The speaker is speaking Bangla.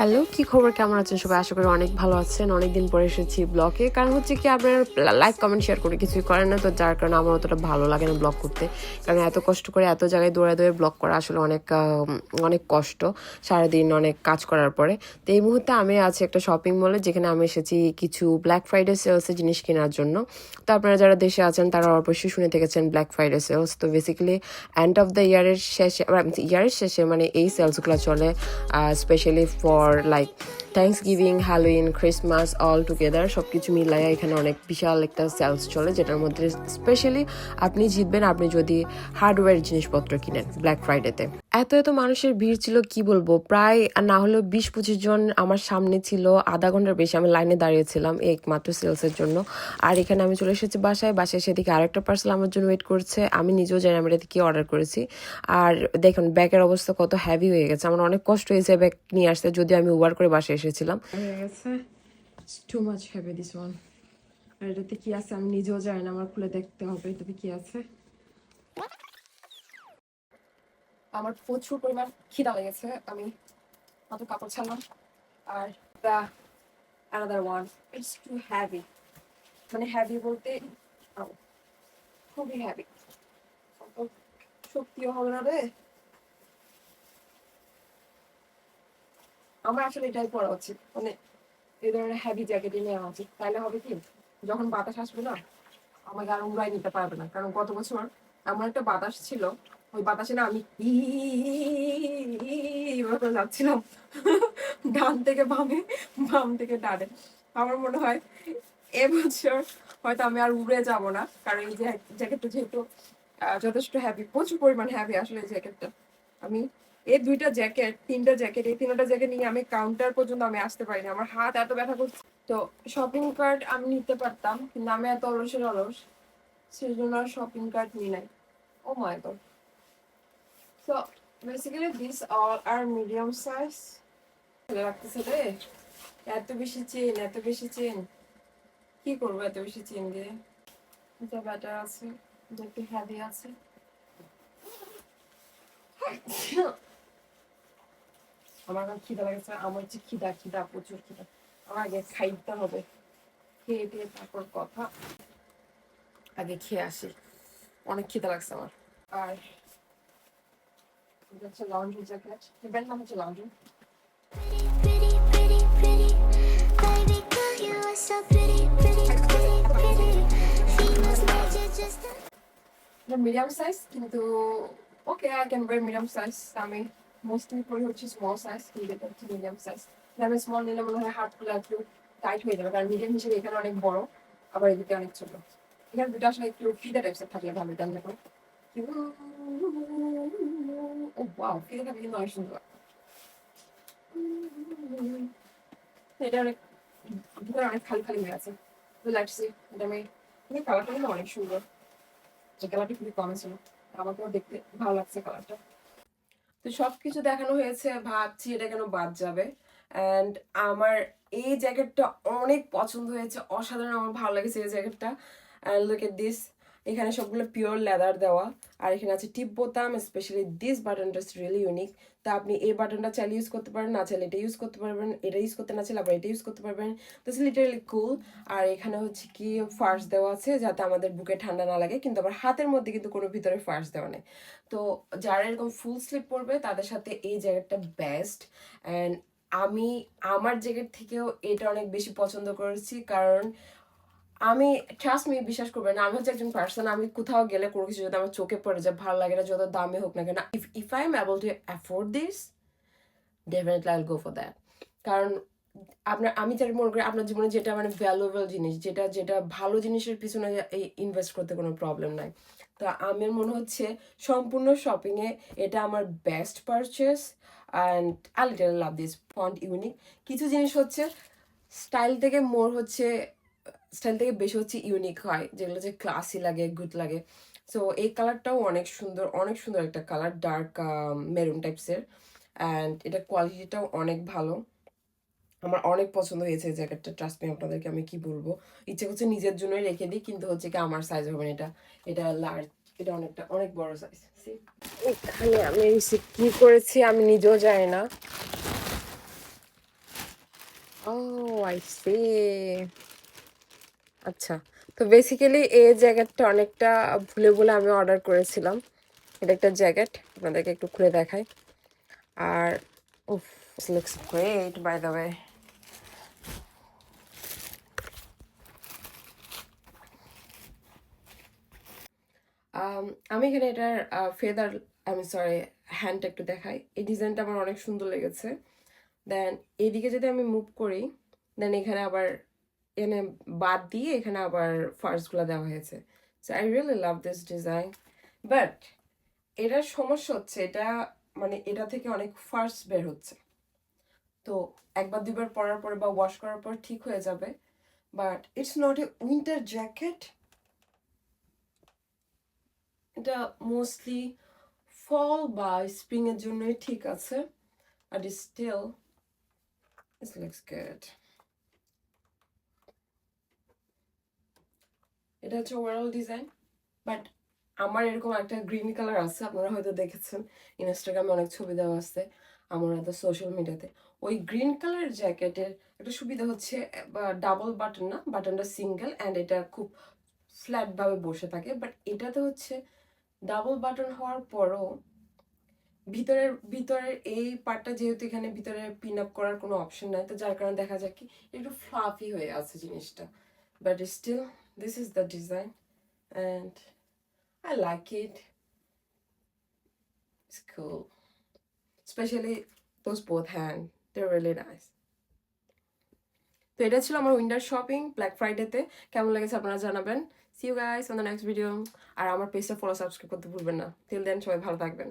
হ্যালো, কি খবর? কেমন আছেন সবাই? আশা করি অনেক ভালো আছেন। অনেকদিন পরে এসেছি ব্লগে। কারণ হচ্ছে কি, আপনারা লাইক কমেন্ট শেয়ার করে কিছুই করেন না। তো যার কারণে আমার অতটা ভালো লাগে না ব্লগ করতে। কারণ এত কষ্ট করে এত জায়গায় দৌড়ে দৌড়ে ব্লগ করা আসলে অনেক অনেক কষ্ট সারাদিন অনেক কাজ করার পরে। তো এই মুহূর্তে আমি আছি একটা শপিং মলে যেখানে আমি এসেছি কিছু ব্ল্যাক ফ্রাইডে সেলসে জিনিস কেনার জন্য। তো আপনারা যারা দেশে আছেন, তারা অবশ্যই শুনে থেকেছেন ব্ল্যাক ফ্রাইডে সেলস তো বেসিক্যালি এন্ড অফ দ্য ইয়ারের শেষে ইয়ারের শেষে মানে এই সেলসগুলো চলে specially for like thanksgiving Halloween Christmas all together সব কিছু মিলাইয়া এখানে অনেক বিশাল একটা সেলস চলে, যেটার মধ্যে স্পেশালি আপনি জিতবেন, আপনি যদি হার্ডওয়্যার জিনিসপত্র কিনেন ব্ল্যাক ফ্রাইডেতে এত এত মানুষের ভিড় ছিল, কি বলব? প্রায় না হলেও বিশ পঁচিশ জন আমার সামনে ছিল, আধা ঘণ্টার বেশি আমি লাইনে দাঁড়িয়েছিলাম একমাত্র সেলসের জন্য। আর এখানে আমি চলে এসেছি বাসায় বাসায় সেদিকে আরেকটা পার্সেল আমার জন্য ওয়েট করছে, আমি নিজেও জানি আমি এটাতে কি অর্ডার করেছি। আর দেখুন ব্যাগের অবস্থা কত হ্যাভি হয়ে গেছে, আমার অনেক কষ্ট হয়েছে ব্যাগ নিয়ে আসতে যদি আমি উবার করে বাসায় এসেছিলাম। Too much heavy this one আর এটাতে কি আছে আমি নিজেও জানি না, আমার খুলে দেখতে হবে, এটাতে কি আছে? আমার প্রচুর পরিমাণ খিদা লেগেছে, আমি মাত্র কাপড় ছাড়লাম। আর the another one it's too heavy মানে হ্যাভি বলতে খুবই হ্যাভি শক্তিও হবে না রে। আমার আসলে এটাই পড়া উচিত। মানে এই ধরনের হ্যাভি জ্যাকেটই নেওয়া উচিত। তাহলে হবে কি, যখন বাতাস আসবে না, আমাকে আর উড়াই নিতে পারবে না। কারণ গত বছর এমন একটা বাতাস ছিল, ওই বাতাসে না আমি করে যাচ্ছিলাম ডান থেকে বামে, বাম থেকে ডানে। আমার মনে হয় এবছর হয়তো আমি আর উড়ে যাব না। কারণ এই জ্যাকেটটা যেহেতু যথেষ্ট হ্যাভি প্রচুর পরিমাণ হ্যাভি আসলে এই জ্যাকেটটা আমি এই দুইটা জ্যাকেট, তিনটা জ্যাকেট, এই তিনটা জ্যাকেট নিয়ে আমি কাউন্টার পর্যন্ত আমি আসতে পারিনি আমার হাত এত ব্যথা করছে। তো শপিং কার্ট আমি নিতে পারতাম, কিন্তু আমি এত অলসের অলস সেই জন্য আর শপিং কার্ট নিই নাই। ও my god so basically this all R medium size ভালো লাগতেছে রে। এত বেশি চেন এত বেশি চেন কি করব এত বেশি চেন দিয়ে? এটা ব্যাটার আছে একটু হ্যাভি আছে। আমার এখন খিদা লাগছে, আমার যে খিদা খিদা, প্রচুর খিদা। আমার আগে খাইতে হবে। খেয়ে দিয়ে তারপর কথা আগে খেয়ে আসি। অনেক খিদা লাগছে আমার। আর এটা হচ্ছে জ্যাকেট এবার নাম হচ্ছে লন্ড্রি মিডিয়াম সাইজ কিন্তু okay I can wear medium size আমি মোস্টলি পরি হচ্ছে স্মল সাইজ এটা হচ্ছে মিডিয়াম সাইজ আমি স্মল নিলে মনে হয় হাতগুলো একটু টাইট হয়ে যাবে, কারণ মিডিয়াম হিসেবে এখানে অনেক বড়, আবার এদিকে অনেক ছোট। এখানে দুটো আসলে একটু ফিদা টাইপসের থাকলে ভালো জান দেখো। ও ফিদাটা কিন্তু অনেক সুন্দর। এটা অনেক, ভিতরে অনেক খালি খালি হয়ে আছে। তো লাগছে এটা আমি কিন্তু কালারটা কিন্তু অনেক সুন্দর। যে কালারটা খুবই কমে ছিল। আমাকেও দেখতে ভালো লাগছে কালারটা তো সব কিছু দেখানো হয়েছে, ভাবছি এটা কেন বাদ যাবে। অ্যান্ড আমার এই জ্যাকেটটা অনেক পছন্দ হয়েছে, অসাধারণ, আমার ভালো লেগেছে এই জ্যাকেটটা। লুক এট দিস এখানে সবগুলো পিওর লেদার দেওয়া। আর এখানে আছে টিপ বোতাম স্পেশালি দিস বাটনটা রিয়েলি ইউনিক তা আপনি এই বাটনটা চাইলে ইউজ করতে পারেন, না চাইলে এটা ইউজ করতে পারবেন, এটা ইউজ করতে না চাইলে আবার এটা ইউজ করতে পারবেন। দিস লিটারালি কুল আর এখানে হচ্ছে কি ফার্স দেওয়া আছে, যাতে আমাদের বুকে ঠান্ডা না লাগে, কিন্তু আবার হাতের মধ্যে কিন্তু কোনো ভিতরে ফার্স দেওয়া নেই। তো যারা এরকম ফুল স্লিপ পরবে, তাদের সাথে এই জ্যাকেটটা বেস্ট অ্যান্ড আমি, আমার জ্যাকেট থেকেও এটা অনেক বেশি পছন্দ করেছি, কারণ আমি ট্রাস্ট মি বিশ্বাস করবেন না, আমি হচ্ছে একজন পার্সন আমি কোথাও গেলে কোনো কিছু যদি আমার চোখে পড়ে যায় ভালো লাগে না, যত দামে হোক না কেন if if I am able to afford this definitely I go for that কারণ আপনার, আমি যেটা মনে করি, আপনার জীবনে যেটা মানে ভ্যালুয়েবল জিনিস, যেটা যেটা ভালো জিনিসের পিছনে এই ইনভেস্ট করতে কোনো প্রবলেম নাই। তো আমার মনে হচ্ছে সম্পূর্ণ শপিংয়ে এটা আমার best purchase and I little love this font unique কিছু জিনিস হচ্ছে স্টাইল থেকে মোর হচ্ছে স্টাইল থেকে বেশি হচ্ছে ইউনিক হয়, যেগুলো যে ক্লাসি লাগে গুড লাগে। সো এই কালারটাও অনেক সুন্দর অনেক সুন্দর একটা কালার ডার্ক মেরুন টাইপসের অ্যান্ড এটা কোয়ালিটিটাও অনেক ভালো। আমার অনেক পছন্দ হয়েছে জ্যাকেটটা ট্রাস্ট মি আপনাদেরকে আমি কি বলব? ইচ্ছে করছে নিজের জন্যই রেখে দিই, কিন্তু হচ্ছে কি আমার সাইজ হবে না এটা। এটা লার্জ এটা অনেকটা, অনেক বড় সাইজ এখানে আমি কি করেছি আমি নিজেও জানি না। ও আই সি আচ্ছা তো বেসিক্যালি এই জ্যাকেটটা অনেকটা ভুলে ভুলে আমি অর্ডার করেছিলাম। এটা একটা জ্যাকেট আপনাদেরকে একটু খুলে দেখাই। আর, উফ looks great by the way আমি এখানে এটার ফেদার আমি সরি হ্যান্ডটা একটু দেখাই। এই ডিজাইনটা আমার অনেক সুন্দর লেগেছে। দেন এইদিকে যদি আমি মুভ করি দেন এখানে আবার এখানে বাদ দিয়ে এখানে আবার ফার্সগুলো দেওয়া হয়েছে। So I really love this design but এটার সমস্যা হচ্ছে, এটা মানে এটা থেকে অনেক ফার্স বের হচ্ছে। তো একবার দুবার পরার পরে বা ওয়াশ করার পর ঠিক হয়ে যাবে but it's not a winter jacket এটা মোস্টলি ফল বা স্প্রিং এর জন্যই ঠিক আছে আর স্টিল This looks good. এটা হচ্ছে ওভারঅল ডিজাইন বাট আমার এরকম একটা গ্রিন কালার আছে, আপনারা হয়তো দেখেছেন ইনস্টাগ্রামে অনেক ছবি দেওয়া আছে, আমার হয়তো সোশ্যাল মিডিয়াতে ওই গ্রিন কালার জ্যাকেটের একটা সুবিধা হচ্ছে ডাবল বাটন না বাটনটা সিঙ্গেল অ্যান্ড এটা খুব ফ্ল্যাটভাবে বসে থাকে বাট এটাতে হচ্ছে ডাবল বাটন হওয়ার পরও ভিতরের ভিতরের এই পার্টটা যেহেতু এখানে ভিতরে পিন আপ করার কোনো অপশন নাই, তো যার কারণে দেখা যায় কি একটু ফ্লাফি হয়ে আছে জিনিসটা but still this is the design and I like it It's cool. Especially those both hand. They're really nice. তো এটা ছিল আমার উইন্টার শপিং ব্ল্যাক ফ্রাইডেতে কেমন লেগেছে আপনারা জানাবেন see you guys on the next video আর আমার পেজটা ফলো সাবস্ক্রাইব করতে ভুলবেন না টিল দেন সবাই ভালো থাকবেন